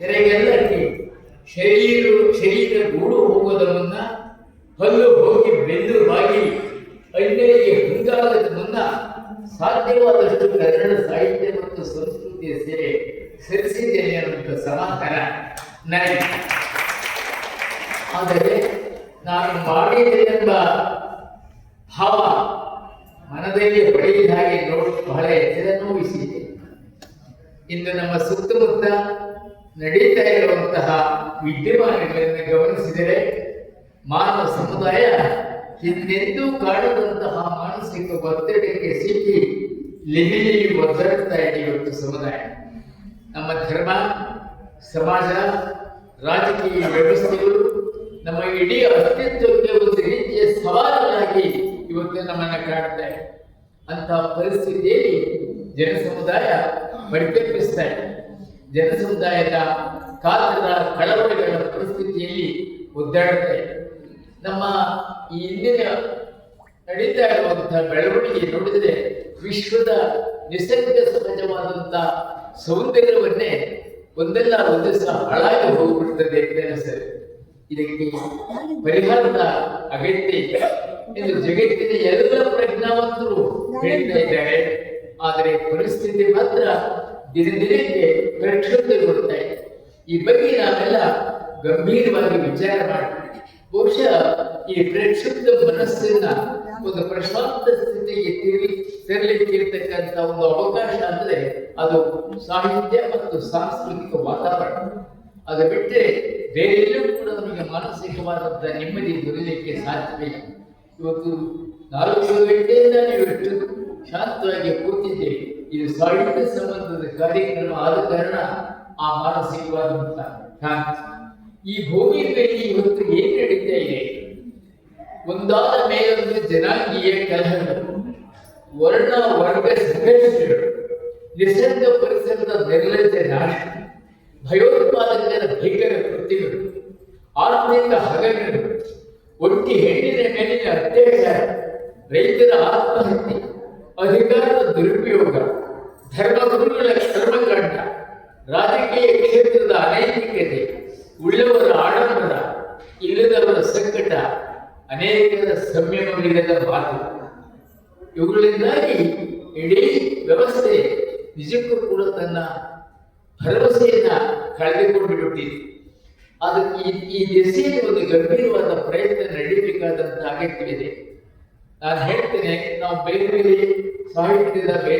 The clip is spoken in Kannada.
ತೆರೆಗೆಲ್ಲಕ್ಕೆ ಶರೀರ ಶರೀರ ಗೂಡು ಹೋಗೋದ ಮುನ್ನ ಹಲ್ಲು ಹೋಗಿ ಬೆಂದು ಬಾಗಿ ಅಣ್ಣರಿಗೆ ಹಿಂಗಾಗದ ಮುನ್ನ ಸಾಧ್ಯವಾದಷ್ಟು ಕನ್ನಡ ಸಾಹಿತ್ಯ ಮತ್ತು ಸಂಸ್ಕೃತಿಯ ಸೇವೆ ಸಲ್ಲಿಸಿದ್ದೇನೆ ಅನ್ನುವಂಥ ಸಮಾಧಾನ ನನಗೆ. ಆದರೆ ನಾನು ಮಾಡಿದ್ದೇನೆಂಬ ಭಾವ ಮನದಲ್ಲಿ ಹೊಳೆಯಿದ ಹಾಗೆ ನೋಡಿ ಬಹಳ ಎಚ್ಚರ ನೋವಿಸಿದೆ. ಇಂದು ನಮ್ಮ ಸುತ್ತಮುತ್ತ ನಡೀತಾ ಇರುವಂತಹ ವಿದ್ಯಮಾನಗಳನ್ನು ಗಮನಿಸಿದರೆ ಮಾನವ ಸಮುದಾಯ ಹಿಂದೆಂದೂ ಕಾಣದಂತಹ ಮಾನಸಿಕ ಒತ್ತಡಕ್ಕೆ ಸಿಕ್ಕಿ ಲಿಮಿಲಿ ಒದ್ದಾಡ್ತಾ ಇದೆ ಇವತ್ತು ಸಮುದಾಯ. ನಮ್ಮ ಧರ್ಮ, ಸಮಾಜ, ರಾಜಕೀಯ ವ್ಯವಸ್ಥೆಗಳು ನಮ್ಮ ಇಡೀ ಅಸ್ತಿತ್ವಕ್ಕೆ ಒಂದು ರೀತಿಯ ಸವಾಲಾಗಿ ಇವತ್ತು ನಮ್ಮನ್ನ ಕಾಡ್ತಾ ಇದೆ. ಅಂತಹ ಪರಿಸ್ಥಿತಿಯಲ್ಲಿ ಜನ ಸಮುದಾಯ ಇದೆ. ಜನ ಸಮುದಾಯದ ಕಾಲದ ಕಳವಳಿಗಳ ಪರಿಸ್ಥಿತಿಯಲ್ಲಿ ಒದ್ದಾಡುತ್ತೆ ನಮ್ಮ ಈ ಹಿಂದಿನ ನಡೀತಾ ಇರುವಂತಹ ಬೆಳವಣಿಗೆ ನೋಡಿದರೆ ವಿಶ್ವದ ನಿಸರ್ಗ ಸಹಜವಾದಂತಹ ಸೌಂದರ್ಯವನ್ನೇ ಒಂದಲ್ಲ ಒಂದು ಸಹ ಹಾಳಾಗಿ ಹೋಗ್ಬಿಡ್ತದೆ ಅಂತ ಅನಿಸ್ತದೆ ಇದಕ್ಕೆ ಪರಿಹಾರದ ಅಗತ್ಯ ಇದೆ. ಎಂದು ಜಗತ್ತಿನ ಎಲ್ಲ ಪ್ರಜ್ಞಾವಂತರು ಹೇಳ್ತಾ ಇದ್ದಾರೆ. ಆದರೆ ಪರಿಸ್ಥಿತಿ ಮಾತ್ರ ದಿನಕ್ಕೆ ಪ್ರಕ್ಷುಬ್ಧಗೊಳ್ತಾ ಇದೆ ಈ ಬಗ್ಗೆ ನಾವೆಲ್ಲ ಗಂಭೀರವಾಗಿ ವಿಚಾರ ಮಾಡ್ತೀವಿ ಬಹುಶಃ ಈ ಪ್ರಕ್ಷುಬ್ಧ ಮನಸ್ಸಿನ ಒಂದು ಪ್ರಶಾಂತ ಸ್ಥಿತಿಗೆ ತಿರುಗಿ ತೆರಲಿಕ್ಕೆ ಇರ್ತಕ್ಕಂಥ ಒಂದು ಅವಕಾಶ ಅಂದ್ರೆ ಅದು ಸಾಹಿತ್ಯ ಮತ್ತು ಸಾಂಸ್ಕೃತಿಕ ವಾತಾವರಣ. ಅದು ಬಿಟ್ಟರೆ ಬೇರೆಲ್ಲೂ ಕೂಡ ನಮಗೆ ಮಾನಸಿಕವಾದಂಥ ನೆಮ್ಮದಿ ದೊರೆಯಲಿಕ್ಕೆ ಸಾಧ್ಯವಿಲ್ಲ ಇವತ್ತು ನಾಲ್ಕು ಗಂಟೆಯಿಂದ ನೀವು ಎಷ್ಟು ಶಾಂತವಾಗಿ ಕೂತಿದ್ದೇವೆ ಇದು ಸಾಹಿತ್ಯ ಸಂಬಂಧದ ಕಾರ್ಯಕ್ರಮ ಆದ ಕಾರಣ ಆ ಶಾಂತಿ ಈ ಭೂಮಿಯ ಮೇಲೆ ಇವತ್ತು ಏನ್ ನಡೀತಾ ಇದೆ? ಒಂದಾದ ಮೇಲೊಂದು ಜನಾಂಗೀಯ ಕಲಹಗಳು, ವರ್ಣ ವರ್ಗ ಸಂಘರ್ಷಗಳು ನಿಸರ್ಗ ಪರಿಸರದ ನಿರ್ಲಜ್ಜ ನಾಶ, ಭಯೋತ್ಪಾದಕರ ಭೀಕರ ಕೃತ್ಯಗಳು ಆರ್ಥಿಕ ಹಗರಣಗಳು ಒಟ್ಟಿ ಹೆಣ್ಣಿನ ಮೇಲಿನ ಅತ್ಯಾಚಾರ, ರೈತರ ಆತ್ಮಹತ್ಯೆ ಅಧಿಕಾರದ ದುರುಪಯೋಗ ರಾಜಕೀಯ ಕ್ಷೇತ್ರದ ಅನೈತಿಕತೆ, ಉಳ್ಳವರ ಆಡಂಬರ, ಇಲ್ಲದವರ ಸಂಕಟ, ಅನೇಕರ ಸಂಯಮವಿಲ್ಲದ ಮಾತು ಇವುಗಳಿಂದಾಗಿ ಇಡೀ ವ್ಯವಸ್ಥೆ ನಿಜಕ್ಕೂ ಕೂಡ ತನ್ನ ಭರವಸೆಯನ್ನ ಕಳೆದುಕೊಂಡು ಬಿಟ್ಟಿದೆ ಅದಕ್ಕೆ ಈ ದಿಸೆಯಲ್ಲಿ ಒಂದು ಗಂಭೀರವಾದ ಪ್ರಯತ್ನ ನಡೆಯಬೇಕಾದಂತಹ ಅಗತ್ಯವಿದೆ. ನಾನು ಹೇಳ್ತೇನೆ, ನಾವು ಬೇರೆ ಬೇರೆ ಸಾಹಿತ್ಯದ ಬೇರೆ